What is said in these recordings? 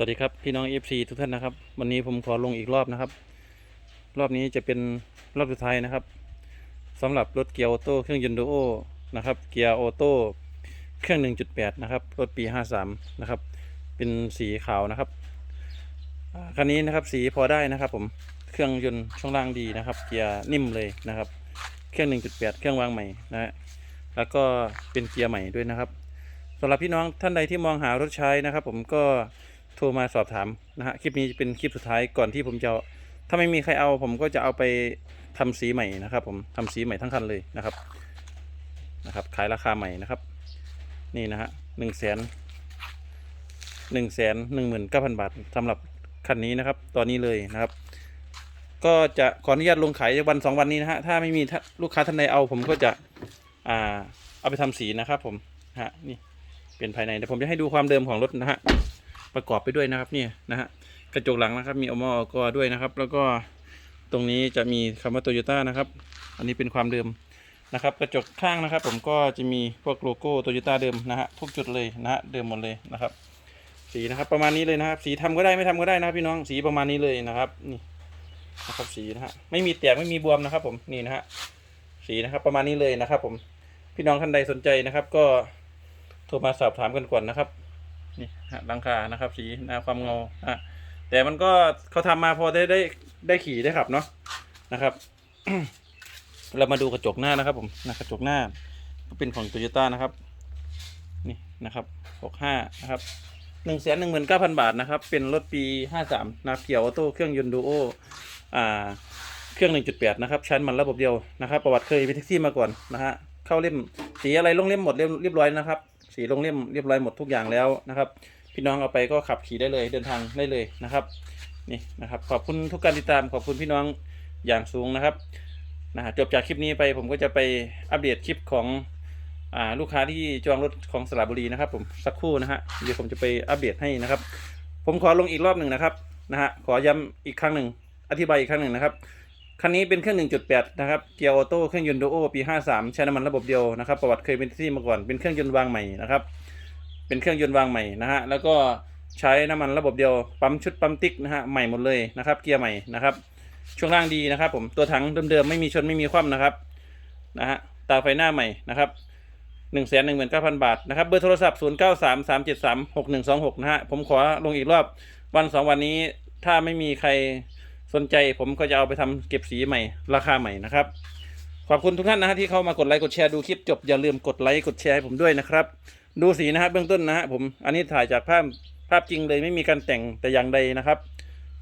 สวัสดีครับพี่น้อง FC ทุกท่านนะครับ วันนี้ผมขอลงอีกรอบนะครับ รอบนี้จะเป็นรอบสุดท้ายนะครับสำหรับรถเกียร์ออโต้เครื่องยนต์ดูโอนะครับเกียร์ออโต้เครื่อง 1.8 นะครับ รถปี 53 นะครับ เป็นสีขาวนะครับคันนี้นะครับสีพอได้นะครับ ผมเครื่องยนต์ช่วงล่างดีนะครับ เกียร์นิ่มเลยนะครับ เครื่อง 1.8 เครื่องวางใหม่นะฮะแล้วก็เป็นเกียร์ใหม่ด้วยนะครับสำหรับพี่น้องท่านใดที่มองหารถใช้นะครับ ผมก็ โทรมาสอบถามนะฮะคลิปนี้จะเป็นคลิปสุดท้ายก่อนที่ผมจะถ้าไม่มีใครเอาผมก็จะเอาไปทำสีใหม่นะครับ ผมทำสีใหม่ทั้งคันเลยนะครับนะครับ ขายราคาใหม่นะครับ นี่นะฮะหนึ่งแสนหนึ่งแสนหนึ่งหมื่นเก้าพันบาทสำหรับคันนี้นะครับ ตอนนี้เลยนะครับ ก็จะขออนุญาตลงขายวันสองวันนี้นะฮะถ้าไม่มีท่าลูกค้าท่านใดเอาผมก็จะอ่าเอาไปทำสีนะครับ ผมฮะนี่เป็นภายในแต่ผมจะให้ดูความเดิมของรถนะฮะ ประกอบไปด้วยนะครับเนี่ยนะฮะกระจกหลังนะครับมีอมอกด้วยนะครับ แล้วก็ตรงนี้จะมีคำว่าโตโยต้านะครับ อันนี้เป็นความเดิมนะครับ กระจกข้างนะครับ ผมก็จะมีพวกโลโก้โตโยต้าเดิมนะฮะทุกจุดเลยนะฮะเดิมหมดเลยนะครับ สีนะครับประมาณนี้เลยนะครับ สีทำก็ได้ไม่ทำก็ได้นะพี่น้องสีประมาณนี้เลยนะครับนี่นะครับสีนะฮะไม่มีแตกไม่มีบวมนะครับ ผมนี่นะฮะสีนะครับประมาณนี้เลยนะครับ ผมพี่น้องท่านใดสนใจนะครับ ก็โทรมาสอบถามกันก่อนนะครับ นี่ฮะหลังคานะครับ สีนะความเงาอะแต่มันก็เขาทำมาพอได้ได้ได้ขี่ได้ขับเนาะนะครับ เรามาดูกระจกหน้านะครับ ผมนะกระจกหน้าก็เป็นของโตโยต้านะครับ นี่นะครับหกห้านะครับหนึ่งแสนหนึ่งหมื่นเก้าพันบาทนะครับ เป็นรถปีห้าสามนะเกียวออโต้เครื่องยนต์ดูโออ่าเครื่องหนึ่งจุดแปดนะครับ ชั้นมันระบบเดียวนะครับ ประวัติเคยเป็นแท็กซี่มาก่อนนะฮะเข้าเล่มสีอะไรลงเล่มหมดเรียบเรียบร้อยนะครับ สีลงเล่มเรียบร้อยหมดทุกอย่างแล้วนะครับ พี่น้องเอาไปก็ขับขี่ได้เลยเดินทางได้เลยนะครับนี่นะครับ ขอบคุณทุกการติดตามขอบคุณพี่น้องอย่างสูงนะครับนะฮะจบจากคลิปนี้ไปผมก็จะไปอัปเดตคลิปของอ่าลูกค้าที่จองรถของสระบุรีนะครับผมสักครู่นะฮะเดี๋ยวผมจะไปอัปเดตให้นะครับ ผมขอลงอีกรอบหนึ่งนะครับนะฮะขอย้ำอีกครั้งหนึ่งอธิบายอีกครั้งหนึ่งนะครับ คันนี้เป็นเครื่อง 1.8 นะครับ เกียร์ออโต้เครื่องยนต์ดูโอปี 53 ใช้น้ำมันระบบเดียวนะครับ ประวัติเคยเป็นที่มาก่อน เป็นเครื่องยนต์วางใหม่นะครับ เป็นเครื่องยนต์วางใหม่นะฮะ แล้วก็ใช้น้ำมันระบบเดียว ปั๊มชุดปั๊มติ๊กนะฮะ ใหม่หมดเลยนะครับ เกียร์ใหม่นะครับ ช่วงล่างดีนะครับผม ตัวถังเดิมๆไม่มีชนไม่มีคว่ำนะครับ นะฮะ ตาไฟหน้าใหม่นะครับ1นึ่งแสนหนึ่งหมื่นเก้าพันบาทนะครับ เบอร์โทรศัพท์ 0 9 3 3 7 3 6 1 2 6 นะฮะ ผมขอลงอีกรอบ วันสองวันนี้ถ้าไม่มีใคร สนใจผมก็จะเอาไปทำเก็บสีใหม่ ราคาใหม่นะครับ ขอบคุณทุกท่านนะฮะที่เข้ามากดไลค์กดแชร์ดูคลิปจบอย่าลืมกดไลค์กดแชร์ให้ผมด้วยนะครับ ดูสีนะฮะเบื้องต้นนะฮะผมอันนี้ถ่ายจากภาพภาพจริงเลยไม่มีการแต่งแต่อย่างใดนะครับ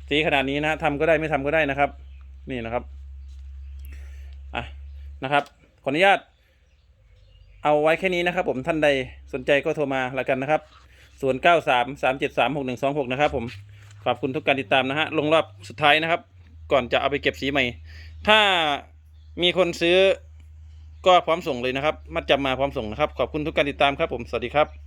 สีขนาดนี้นะฮะทำก็ได้ไม่ทำก็ได้นะครับ นี่นะครับอะนะครับ ขออนุญาต เอาไว้แค่นี้นะครับ ผมท่านใดสนใจก็โทรมาแล้วกันนะครับ 0 9 3 3 7 3 6 1 2 6 นะครับผม ขอบคุณทุกการติดตามนะฮะลงรอบสุดท้ายนะครับ ก่อนจะเอาไปเก็บสีใหม่ ถ้ามีคนซื้อก็พร้อมส่งเลยนะครับ มัดจำมาพร้อมส่งนะครับ ขอบคุณทุกการติดตามครับผมสวัสดีครับ